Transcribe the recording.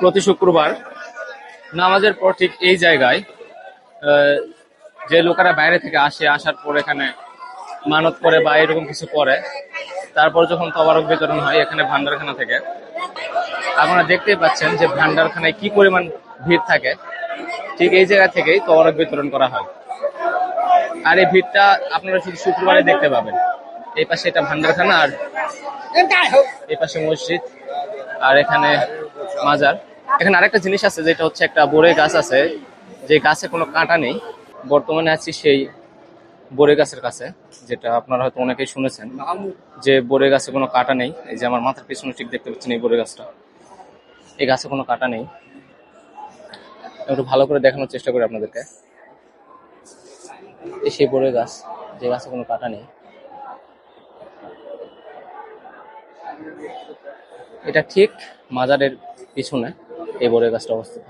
প্রতি শুক্রবার নামাজের পর ঠিক এই জায়গায় যে লোকেরা বাইরে থেকে আসে আসার পর এখানে মানত করে বা এরকম কিছু করে তারপর যখন তবারক বিতরণ হয় এখানে ভান্ডারখানা থেকে। আপনারা দেখতেই পাচ্ছেন যে ভান্ডারখানায় কি পরিমাণ ভিড় থাকে ঠিক এই জায়গা থেকেই তবারক বিতরণ করা হয়। আর এই ভিড়টা আপনারা শুধু শুক্রবারে দেখতে পাবেন। এই পাশে এটা ভান্ডারখানা আর এই পাশে মসজিদ। আর এখানে মাজার। এখানে আরেকটা জিনিস আছে, যেটা হচ্ছে একটা বড়ে গাছ আছে, যে গাছে কোনো কাঁটা নেই। বর্তমানে আছি সেই বড়ে গাছের কাছে, যেটা আপনারা হয়তো অনেকেই শুনেছেন, যে বড়ে গাছে কোনো কাঁটা নেই। এই যে আমার মাথার পিছনে ঠিক দেখতে পাচ্ছেন এই বড়ে গাছটা। এই গাছে কোনো কাঁটা নেই। একটু ভালো করে দেখানোর চেষ্টা করি আপনাদেরকে। এই সেই বড়ে গাছ, যে গাছে কোনো কাঁটা নেই। এটা ঠিক মাজারের পিছনে এই বড় গাছটা অবস্থিত।